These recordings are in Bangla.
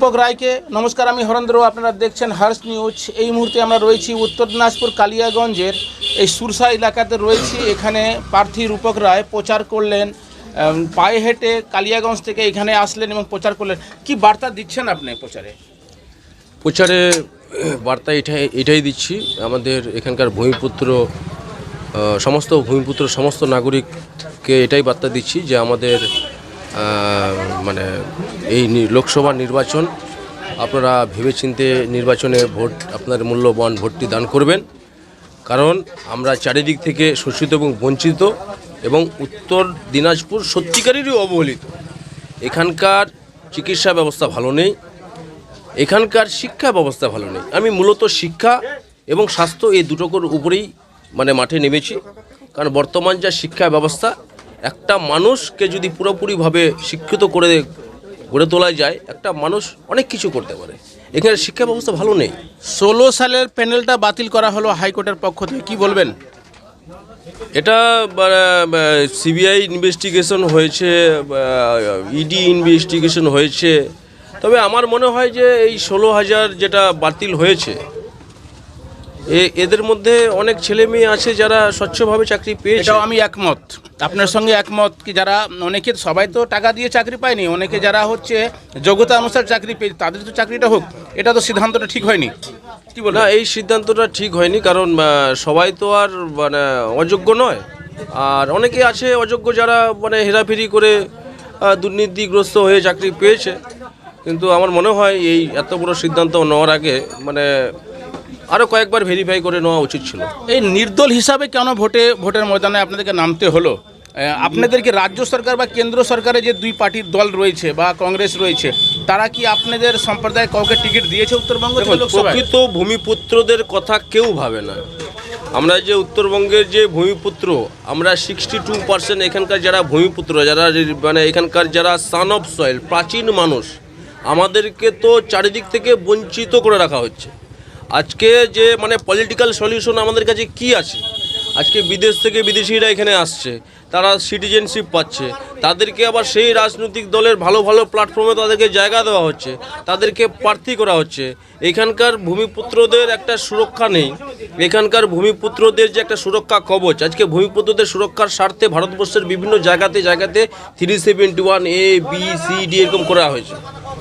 রূপক রায়কে। নমস্কার, আমি হরেন্দ্র। আপনারা দেখছেন হার্স নিউজ এই মুহূর্তে আমরা রয়েছি উত্তর দিনাজপুর কালিয়াগঞ্জের। এই সুরসা এলাকাতে রয়েছি। এখানে প্রার্থী রূপক রায় প্রচার করলেন। পায়ে হেঁটে কালিয়াগঞ্জ থেকে এখানে আসলেন এবং প্রচার করলেন। কি বার্তা দিচ্ছেন আপনি প্রচারে? প্রচারে বার্তা এটাই এটাই দিচ্ছি। আমাদের এখানকার ভূমিপুত্র সমস্ত ভূমিপুত্র, সমস্ত নাগরিককে এটাই বার্তা দিচ্ছি যে আমাদের মানে এই লোকসভা নির্বাচন, আপনারা ভেবেচিন্তে নির্বাচনে ভোট আপনার মূল্যবান ভোটটি দান করবেন। কারণ আমরা চারিদিক থেকে শোষিত এবং বঞ্চিত এবং উত্তর দিনাজপুর সত্যিকারেরই অবহেলিত। এখানকার চিকিৎসা ব্যবস্থা ভালো নেই, এখানকার শিক্ষা ব্যবস্থা ভালো নেই। আমি মূলত শিক্ষা এবং স্বাস্থ্য এই দুটোকর উপরেই মানে মাঠে নেমেছি। কারণ বর্তমান যা শিক্ষা ব্যবস্থা একটা মানুষকে যদি পুরোপুরিভাবে শিক্ষিত করে গড়ে তোলা যায় একটা মানুষ অনেক কিছু করতে পারে। এখানে শিক্ষা ব্যবস্থা ভালো নেই। ষোলো সালের প্যানেলটা বাতিল করা হলো হাইকোর্টের পক্ষ থেকে কি বলবেন? এটা সিবিআই ইনভেস্টিগেশন হয়েছে ইডি ইনভেস্টিগেশন হয়েছে। তবে আমার মনে হয় যে এই ষোলো হাজার যেটা বাতিল হয়েছে এদের মধ্যে অনেক ছেলে মেয়ে আছে যারা স্বচ্ছভাবে চাকরি পেয়েছে। আমি একমত। আপনার সঙ্গে একমত কি যারা অনেকে সবাই তো টাকা দিয়ে চাকরি পায়নি অনেকে যারা হচ্ছে যোগ্যতা অনুসার চাকরি পেয়ে তাদের তো চাকরিটা হোক এটা তো সিদ্ধান্তটা ঠিক হয়নি। কি বল না এই সিদ্ধান্তটা ঠিক হয়নি কারণ সবাই তো আর মানে অযোগ্য নয়। আর অনেকে আছে অযোগ্য যারা মানে হেরাফেরি করে দুর্নীতিগ্রস্ত হয়ে চাকরি পেয়েছে। কিন্তু আমার মনে হয় এই এত বড় সিদ্ধান্ত নেওয়ার আগে মানে আরও কয়েকবার ভেরিফাই করে নেওয়া উচিত ছিল। এই নির্দল হিসাবে কেন ভোটে ভোটের ময়দানে আপনাদেরকে নামতে হলো? আপনাদেরকে রাজ্য সরকার বা কেন্দ্র সরকারে যে দুই পার্টির দল রয়েছে বা কংগ্রেস রয়েছে তারা কি আপনাদের সম্প্রদায় কাউকে টিকিট দিয়েছে উত্তরবঙ্গ প্রকৃত ভূমিপুত্রদের কথা কেউ ভাবে না। আমরা যে উত্তরবঙ্গের যে ভূমিপুত্র আমরা সিক্সটি টু পার্সেন্ট এখানকার যারা ভূমিপুত্র যারা মানে এখানকার যারা সান অফ সয়েল প্রাচীন মানুষ আমাদেরকে তো চারিদিক থেকে বঞ্চিত করে রাখা হচ্ছে। আজকে যে মানে পলিটিক্যাল সলিউশন আমাদের কাছে কি আছে? আজকে বিদেশ থেকে বিদেশিরা এখানে আসছে, তারা সিটিজেনশিপ পাচ্ছে, তাদেরকে আবার সেই রাজনৈতিক দলের ভালো ভালো প্ল্যাটফর্মে তাদেরকে জায়গা দেওয়া হচ্ছে, তাদেরকে প্রার্থী করা হচ্ছে। এখানকার ভূমিপুত্রদের একটা সুরক্ষা নেই, এখানকার ভূমিপুত্রদের যে একটা সুরক্ষা কবচ, আজকে ভূমিপুত্রদের সুরক্ষার স্বার্থে ভারতবর্ষের বিভিন্ন জায়গাতে জায়গাতে three seventy one A B C D এরকম করা হয়েছে।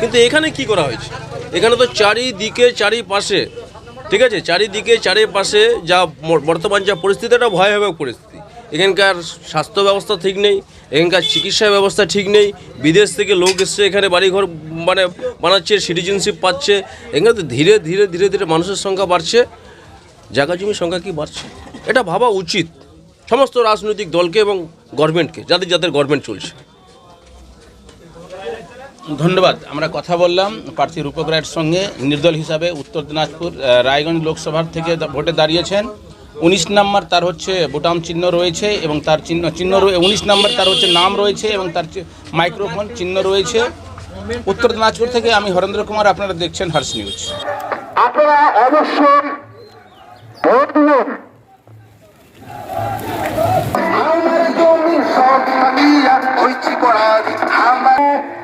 কিন্তু এখানে কি করা হয়েছে? এখানে তো চারিদিকে, চারিপাশে ঠিক আছে, চারিদিকে, চারিপাশে যা বর্তমান যা পরিস্থিতি একটা ভয়াবহ পরিস্থিতি। এখানকার স্বাস্থ্য ব্যবস্থা ঠিক নেই, এখানকার চিকিৎসা ব্যবস্থা ঠিক নেই, বিদেশ থেকে লোক এসছে, এখানে বাড়িঘর মানে বানাচ্ছে, সিটিজেনশিপ পাচ্ছে, এখানে ধীরে ধীরে ধীরে ধীরে মানুষের সংখ্যা বাড়ছে। জায়গা জমির সংখ্যা কি বাড়ছে? এটা ভাবা উচিত। সমস্ত রাজনৈতিক দলকে এবং গভর্নমেন্টকে যাদের যাদের গভর্নমেন্ট চলছে। ধন্যবাদ। আমরা কথা বললাম প্রার্থী রূপক রায়ের সঙ্গে। নির্দল হিসাবে উত্তর দিনাজপুর রায়গঞ্জ লোকসভার থেকে ভোটে দাঁড়িয়েছেন। উনিশ নাম্বার তার হচ্ছে বোটাম চিহ্ন রয়েছে এবং তার চিহ্ন চিহ্ন উনিশ নাম্বার তার হচ্ছে নাম রয়েছে এবং তার মাইক্রোফোন চিহ্ন রয়েছে। উত্তর দিনাজপুর থেকে আমি হরেন্দ্র কুমার, আপনারা দেখছেন হার্স নিউজ। আপনারা অবশ্যই আমার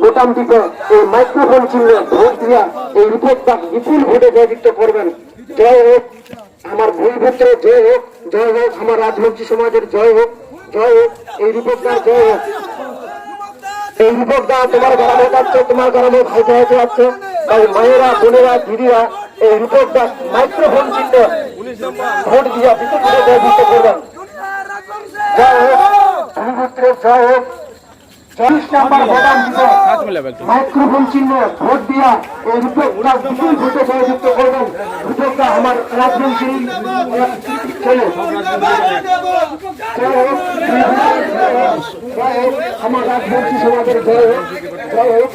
বোতাম টিপে এই মাইক্রোফোন চিনলে ভোট দিয়া এই রূপক দাস বিপুল ভোটে জয়যুক্ত করবেন। জয় হোক আমার ভুল ভূমিপুত্র জয় হোক জয় হোক আমার রাজবংশী সমাজের, জয় হোক জয় হোক, এই দাস জয় হোক। এই রূপক দা তোমার গ্রামে যাচ্ছে, তোমার গ্রামে ভাই ভাই যাচ্ছে। তাই মায়েরা, বোনেরা, দিদিরা, এই রূপক দাস মাইক্রোফোন চিনলে ভোট দিয়া বিপুল ভোটে জয়যুক্ত করবেন। জয় হোক ভূমিপুত্রের জয় হোক। চল্লিশ নাম্বার ভোটার। মাইক্রোফোন চিহ্ন ভোট দিয়া এই উদ্যোগটা বিপুল ভোটে জয়যুক্ত করবেন উদ্যোগটা আমার হোক জয় হোক আমার রাজবংশী সমাজের জয় হোক জয় হোক